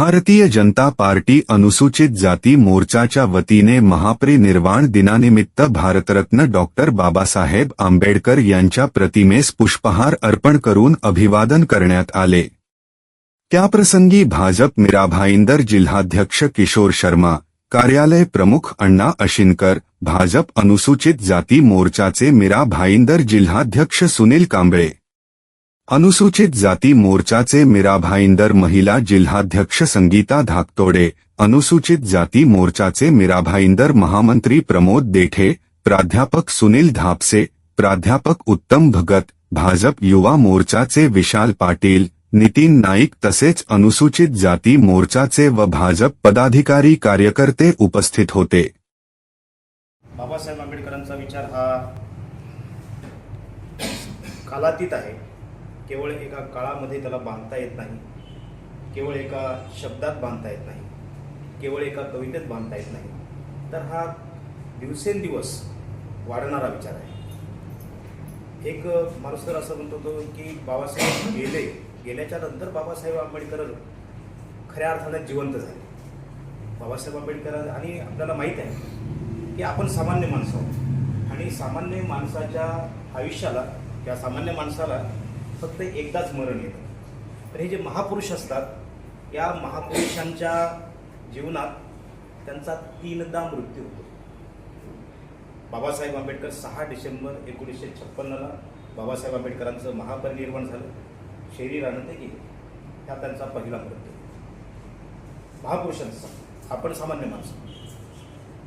Bharatiya Janata party अनुसूचित जाती मोर्चाच्या वतीने महापरिनिर्वाण दिनानिमित्त भारतरत्न डॉक्टर बाबासाहेब आंबेडकर यांच्या प्रतिमेस पुष्पहार अर्पण करून अभिवादन करण्यात आले. त्याप्रसंगी भाजप मीरा भाईंदर जिल्हाध्यक्ष किशोर शर्मा कार्यालय प्रमुख अण्णा अशिनकर भाजप अनुसूचित जाती मोर्चाचे मीरा भाईंदर जिल्हाध्यक्ष सुनील कांबळे अनुसूचित जाती मोर्चाचे मीरा भाईंदर महिला जिल्हाध्यक्ष संगीता धाकतोडे अनुसूचित जाती मोर्चाचे मीरा भाईंदर महामंत्री प्रमोद देठे प्राध्यापक सुनील धापसे प्राध्यापक उत्तम भगत भाजप युवा मोर्चाचे विशाल पाटील नितीन नाईक तसेच अनुसूचित जाती मोर्चाचे व भाजप पदाधिकारी कार्यकर्ते उपस्थित होते. बाबासाहेब आंबेडकरांचा विचार हा कालातीत आहे. केवळ एका काळामध्ये त्याला बांधता येत नाही. केवळ एका शब्दात बांधता येत नाही. केवळ एका कवितेत बांधता येत नाही. तर हा दिवसेंदिवस वाढणारा विचार आहे. एक माणूस तर असं म्हणतो तो की बाबासाहेब गेले गेल्याच्यानंतर बाबासाहेब आंबेडकर खऱ्या अर्थाने जिवंत झाले. बाबासाहेब आंबेडकर आणि आपल्याला माहीत आहे की आपण सामान्य माणसं आहोत. आणि सामान्य माणसाच्या आयुष्याला किंवा सामान्य माणसाला फक्त एकदाच मरण येतं. तर हे जे महापुरुष असतात या महापुरुषांच्या जीवनात त्यांचा तीनदा मृत्यू होतो. बाबासाहेब आंबेडकर सहा डिसेंबर एकोणीसशे छप्पन्नला बाबासाहेब आंबेडकरांचं महापरिनिर्वाण झालं. शरीरानं ते गेले. हा त्यांचा पहिला मृत्यू. महापुरुषांचा. आपण सामान्य माणसं.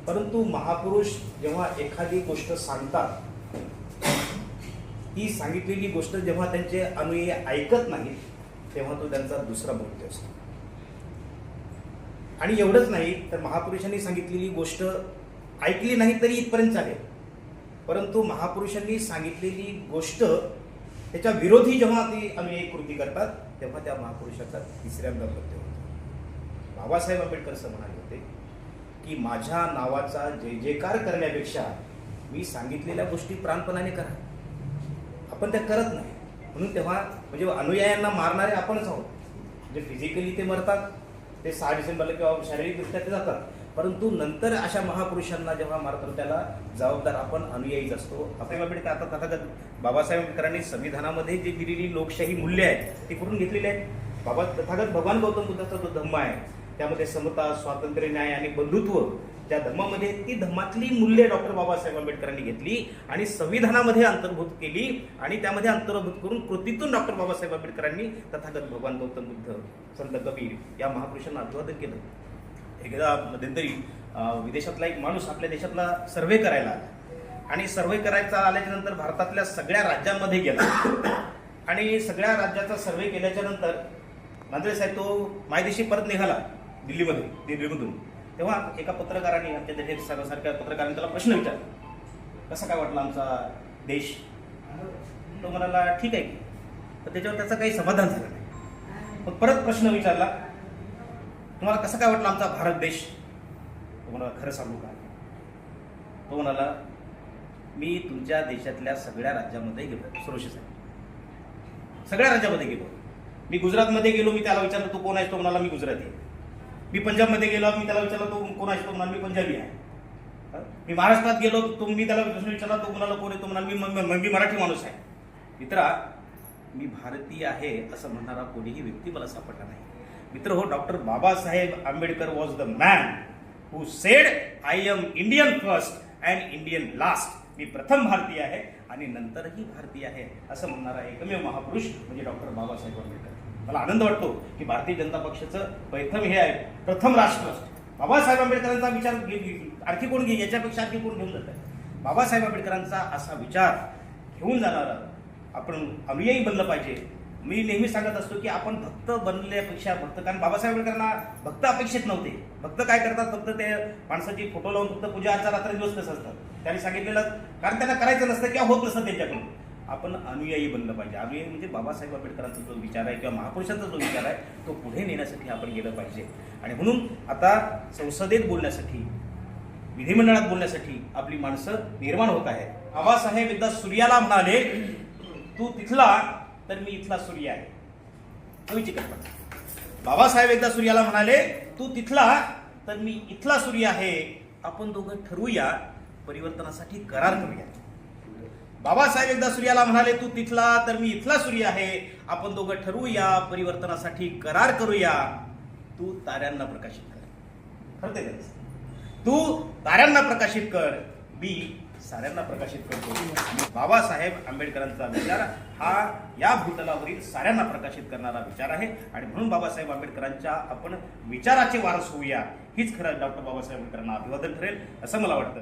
परंतु महापुरुष जेव्हा एखादी गोष्ट सांगतात ती सांगितलेली गोष्ट जेव्हा त्यांचे अनुयायी ऐकत नाहीत तेव्हा तो त्यांचा दुसरा मृत्यू असतो. आणि एवढंच नाही तर महापुरुषांनी सांगितलेली गोष्ट ऐकली नाही तरी इथपर्यंत चालेल. परंतु महापुरुषांनी सांगितलेली गोष्ट त्याच्या विरोधी जेव्हा ती अनुयायी कृती करतात तेव्हा त्या महापुरुषाचा तिसऱ्यांदा मृत्यू होतो. बाबासाहेब आंबेडकर असं म्हणाले होते की माझ्या नावाचा जय जयकार करण्यापेक्षा मी सांगितलेल्या गोष्टी प्राणपणाने करा. आपण त्या करत नाही. म्हणून तेव्हा म्हणजे अनुयायांना मारणारे आपणच आहोत. म्हणजे फिजिकली ते मरतात ते सहा डिसेंबरला किंवा शारीरिकदृष्ट्या ते जातात. परंतु नंतर अशा महापुरुषांना जेव्हा मारतो त्याला जबाबदार आपण अनुयायीच असतो. आपण आंबेडकर आता तथागत बाबासाहेब आंबेडकरांनी संविधानामध्ये जी दिलेली लोकशाही मूल्य आहेत ती कुठून घेतलेली आहेत? बाबा तथागत भगवान गौतम बुद्धाचा जो धम्म आहे त्यामध्ये समता स्वातंत्र्य न्याय आणि बंधुत्व त्या धम्मामध्ये ती धम्मातली मूल्ये डॉक्टर बाबासाहेब आंबेडकरांनी घेतली आणि संविधानामध्ये अंतर्भूत केली आणि त्यामध्ये अंतर्भूत करून कृतीतून डॉक्टर बाबासाहेब आंबेडकरांनी तथागत भगवान गौतम बुद्ध संत कबीर या महापुरुषांना अभिवादन केलं. एकदा मध्यंतरी विदेशातला एक माणूस आपल्या देशातला सर्वे करायला आला. आणि सर्वे करायचा आल्याच्यानंतर भारतातल्या सगळ्या राज्यांमध्ये गेला. आणि सगळ्या राज्याचा सर्वे केल्याच्यानंतर मांजरे साहेब तो मायदेशी परत निघाला. दिल्लीमध्ये दिल्लीमधून. तेव्हा एका पत्रकाराने आमच्या देशात सारख्या पत्रकाराने त्याला प्रश्न विचारला. कसा काय वाटला आमचा देश? तो म्हणाला ठीक आहे की. तर त्याच्यावर त्याचं काही समाधान झालं नाही. मग परत प्रश्न विचारला तुम्हाला कसं काय वाटलं आमचा भारत देश? तो म्हणाला खरं सांगू का? तो म्हणाला मी तुमच्या देशातल्या सगळ्या राज्यामध्ये गेलो. सुरक्षित साहेब सगळ्या राज्यामध्ये गेलो. मी गुजरातमध्ये गेलो मी त्याला विचारलं तू कोण आहेस? तो म्हणाला मी गुजराती आहे. मी पंजाबमध्ये गेलो मी त्याला विचारलं तो कोणाशी तो म्हणाल मी पंजाबी आहे. मी महाराष्ट्रात गेलो तो मी त्याला प्रश्न विचारला तो म्हणाला कोण आहे? तो म्हणाल मी मी मराठी माणूस आहे. मित्रा मी भारतीय आहे असं म्हणणारा कोणीही व्यक्ती मला सापडला नाही. मित्र हो doctor Babasaheb Ambedkar was the man who said I am Indian first and Indian last मी प्रथम भारतीय आहे आणि नंतरही भारतीय आहे असं म्हणणारा एकमेव महापुरुष म्हणजे डॉक्टर बाबासाहेब आंबेडकर. मला आनंद वाटतो की भारतीय जनता पक्षाचं प्रथम हे आहे. प्रथम राष्ट्र. बाबासाहेब आंबेडकरांचा विचार आणखी कोण घे? याच्यापेक्षा आणखी कोण घेऊन जात आहे? बाबासाहेब आंबेडकरांचा असा विचार घेऊन जाणारा आपण अनुयायी बनलं पाहिजे. मी नेहमी सांगत असतो की आपण भक्त बनल्यापेक्षा भक्त कारण बाबासाहेब आंबेडकरांना भक्त अपेक्षित नव्हते. भक्त काय करतात? फक्त ते माणसाची फोटो लावून फक्त पूजा अर्चा रात्र दिवस कसं असतात. त्यांनी सांगितलेलं कारण त्यांना करायचं नसतं किंवा होत नसतं त्यांच्याकडून. आपण अनुयायी बनलं पाहिजे. अनुयायी म्हणजे बाबासाहेब आंबेडकरांचा जो विचार आहे किंवा महापुरुषांचा जो विचार आहे तो पुढे नेण्यासाठी आपण गेलं पाहिजे. आणि म्हणून आता संसदेत बोलण्यासाठी विधिमंडळात बोलण्यासाठी आपली माणसं निर्माण होत आहेत. बाबासाहेब एकदा सूर्याला म्हणाले तू तिथला तर मी इथला सूर्य आहे. कवीची कल्पना बाबासाहेब एकदा सूर्याला म्हणाले तू तिथला तर मी इथला सूर्य आहे. आपण दोघं ठरवूया परिवर्तनासाठी करार करूया. बाबासाहेब एकदा सूर्याला म्हणाले तू तिथला तर मी इथला सूर्य आहे. आपण दोघं ठरवूया परिवर्तनासाठी करार करूया. तू ताऱ्यांना प्रकाशित कर. खरं ते तू ताऱ्यांना प्रकाशित कर. मी साऱ्यांना प्रकाशित करतो. बाबासाहेब आंबेडकरांचा विचार हा या भूतलावरील साऱ्यांना प्रकाशित करणारा विचार आहे. आणि म्हणून बाबासाहेब आंबेडकरांच्या आपण विचाराचे वारस होऊया. हीच खरं डॉक्टर बाबासाहेब आंबेडकरांना अभिवादन ठरेल असं मला वाटतं.